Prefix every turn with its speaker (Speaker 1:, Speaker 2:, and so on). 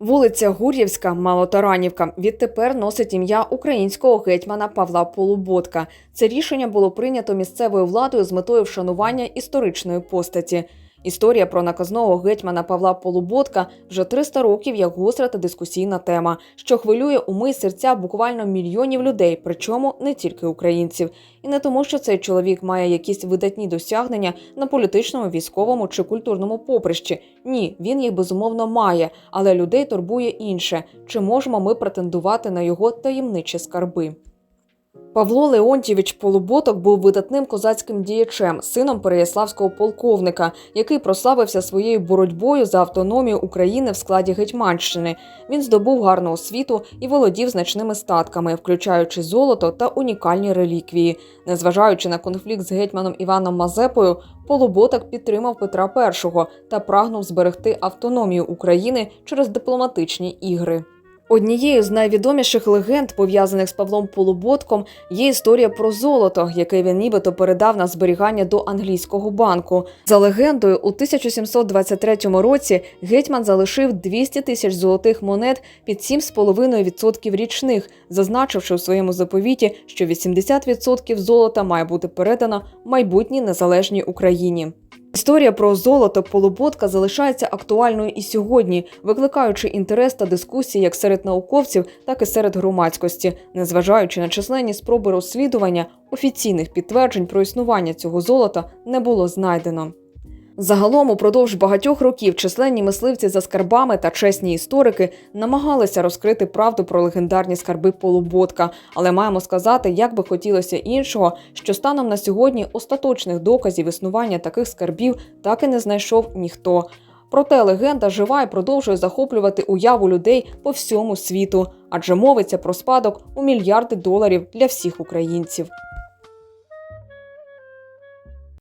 Speaker 1: Вулиця Гур'ївська, Малотаранівка, відтепер носить ім'я українського гетьмана Павла Полуботка. Це рішення було прийнято місцевою владою з метою вшанування історичної постаті. Історія про наказного гетьмана Павла Полуботка вже 300 років як гостра та дискусійна тема, що хвилює уми серця буквально мільйонів людей, причому не тільки українців. І не тому, що цей чоловік має якісь видатні досягнення на політичному, військовому чи культурному поприщі. Ні, він їх безумовно має, але людей турбує інше: чи можемо ми претендувати на його таємничі скарби? Павло Леонтьєвич Полуботок був видатним козацьким діячем, сином переяславського полковника, який прославився своєю боротьбою за автономію України в складі Гетьманщини. Він здобув гарну освіту і володів значними статками, включаючи золото та унікальні реліквії. Незважаючи на конфлікт з гетьманом Іваном Мазепою, Полуботок підтримав Петра І та прагнув зберегти автономію України через дипломатичні ігри. Однією з найвідоміших легенд, пов'язаних з Павлом Полуботком, є історія про золото, яке він нібито передав на зберігання до англійського банку. За легендою, у 1723 році гетьман залишив 200 тисяч золотих монет під 7,5% річних, зазначивши у своєму заповіті, що 80% золота має бути передано майбутній незалежній Україні. Історія про золото полуботка залишається актуальною і сьогодні, викликаючи інтерес та дискусії як серед науковців, так і серед громадськості, незважаючи на численні спроби розслідування, офіційних підтверджень про існування цього золота не було знайдено. Загалом, упродовж багатьох років численні мисливці за скарбами та чесні історики намагалися розкрити правду про легендарні скарби полуботка, але маємо сказати, як би хотілося іншого, що станом на сьогодні остаточних доказів існування таких скарбів так і не знайшов ніхто. Проте легенда жива і продовжує захоплювати уяву людей по всьому світу, адже мовиться про спадок у мільярди доларів для всіх українців.